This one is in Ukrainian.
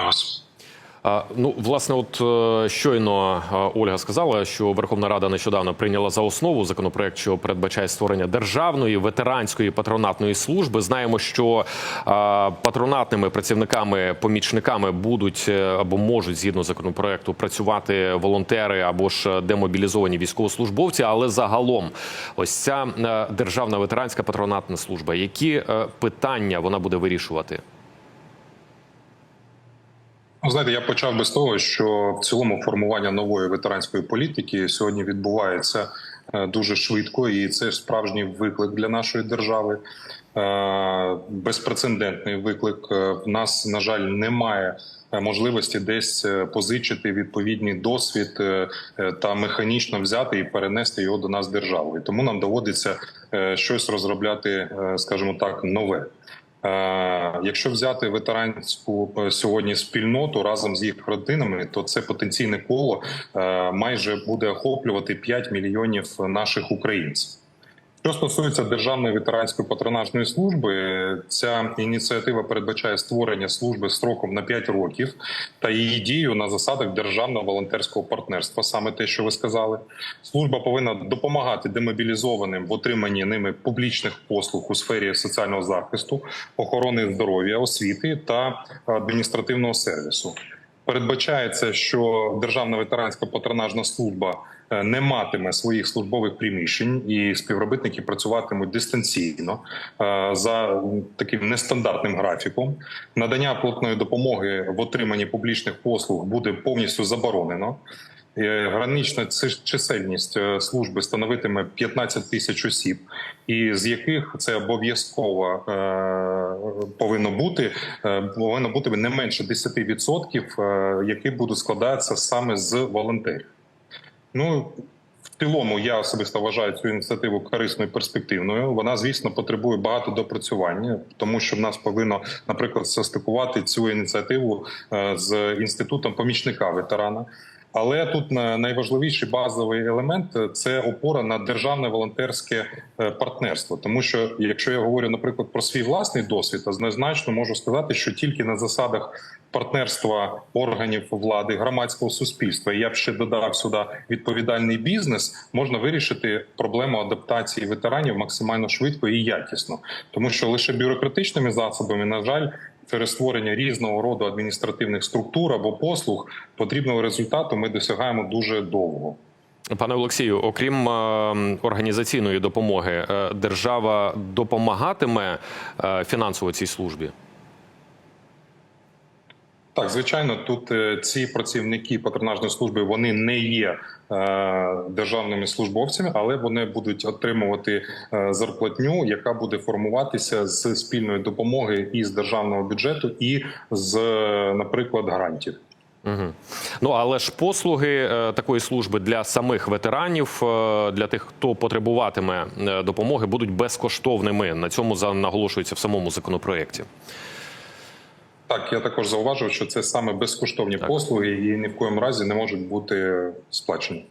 Вас. Ну, власне, от е, щойно е, Ольга сказала, що Верховна Рада нещодавно прийняла за основу законопроект, що передбачає створення державної ветеранської патронатної служби. Знаємо, що е, патронатними працівниками, помічниками будуть або можуть згідно законопроекту працювати волонтери або ж демобілізовані військовослужбовці. Але загалом, ось ця державна ветеранська патронатна служба, які питання вона буде вирішувати? Ну, знаєте, я почав би з того, що в цілому формування нової ветеранської політики сьогодні відбувається е, дуже швидко, і це справжній виклик для нашої держави. Е, Безпрецедентний виклик. Е, В нас, на жаль, немає. Можливості десь позичити відповідний досвід та механічно взяти і перенести його до нас державою. Тому нам доводиться щось розробляти, скажімо так, нове. Е, Якщо взяти ветеранську е, сьогодні спільноту разом з їх родинами, то це потенційне коло е, майже буде охоплювати 5 мільйонів наших українців. Що стосується державної ветеранської патронажної служби, ця ініціатива передбачає створення служби строком на 5 років та її дію на засадах державного волонтерського партнерства. Саме те, що ви сказали, служба повинна допомагати демобілізованим в отриманні ними публічних послуг у сфері соціального захисту, охорони здоров'я, освіти та адміністративного сервісу. Передбачається, що державна ветеранська патронажна служба е, не матиме своїх службових приміщень, і співробітники працюватимуть дистанційно е, за таким нестандартним графіком. Надання платної допомоги в отриманні публічних послуг буде повністю заборонено. Е, Гранична чисельність е, служби становитиме 15 тисяч осіб, і з яких це обов'язково е, повинно бути повинно бути не менше 10%, е, які будуть складатися саме з волонтерів. Ну в цілому я особисто вважаю цю ініціативу корисною і перспективною. Вона, звісно, потребує багато допрацювання, тому що в нас повинно, наприклад, состикувати цю ініціативу з інститутом помічника ветерана. Але тут на- найважливіший базовий елемент е, це опора на державне волонтерське е, партнерство. Тому що, якщо я говорю, наприклад, про свій власний досвід, то однозначно можу сказати, що тільки на засадах партнерства органів влади, громадського суспільства, і я б ще додав сюди відповідальний бізнес, можна вирішити проблему адаптації ветеранів максимально швидко і якісно, тому що лише бюрократичними засобами, на жаль. Через створення різного роду адміністративних структур або послуг потрібного результату ми досягаємо дуже довго. Пане Олексію, окрім е, організаційної допомоги, е, держава допомагатиме е, фінансово цій службі? Так, звичайно, тут е, ці працівники патронажної служби вони не є е, державними службовцями, але вони будуть отримувати е, зарплатню, яка буде формуватися з спільної допомоги із державного бюджету і з, наприклад, грантів. Угу. Ну але ж послуги такої служби для самих ветеранів, для тих, хто потребуватиме допомоги, будуть безкоштовними. На цьому наголошується в самому законопроєкті. Так, я також зауважив, що це саме безкоштовні Так. послуги, і ні в коєму разі не можуть бути сплачені.